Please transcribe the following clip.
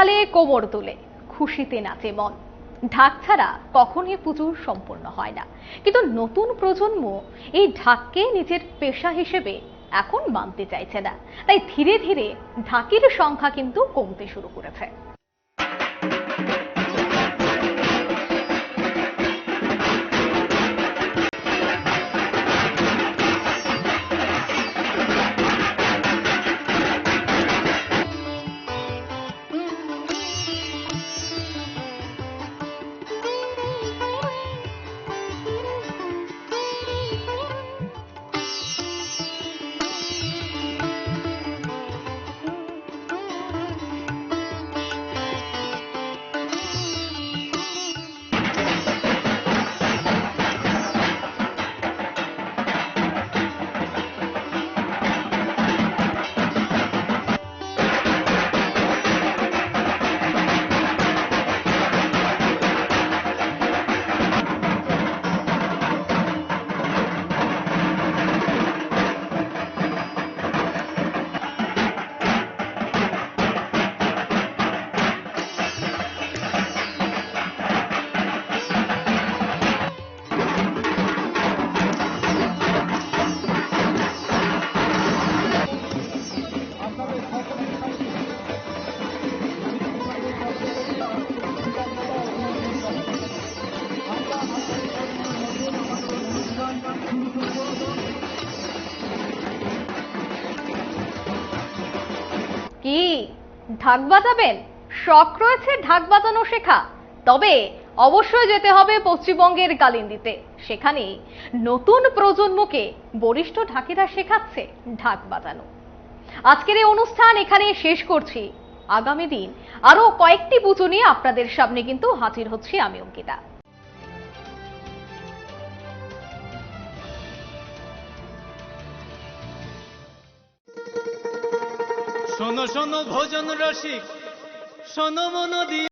তালে কোমর তুলে খুশিতে নাচে মন। ঢাক ছাড়া কখনই পুজো সম্পূর্ণ হয় না। কিন্তু নতুন প্রজন্ম এই ঢাককে নিজের পেশা হিসেবে এখন মানতে চাইছে না। তাই ধীরে ধীরে ঢাকির সংখ্যা কিন্তু কমতে শুরু করেছে। কি? ঢাক বাজাবেন? শখ রয়েছে ঢাক বাজানো শেখা। তবে অবশ্যই যেতে হবে পশ্চিমবঙ্গের কালিন্দিতে। সেখানে নতুন প্রজন্মকে বরিষ্ঠ ঢাকিরা শেখাচ্ছে ঢাক বাজানো। আজকের এই অনুষ্ঠান এখানে শেষ করছি। আগামী দিন আরও কয়েকটি পুজো নিয়ে আপনাদের সামনে কিন্তু হাজির হচ্ছি আমি অঙ্কিতা। শোনো শোনো ভোজন রসিক। শোনো মন দিয়ে।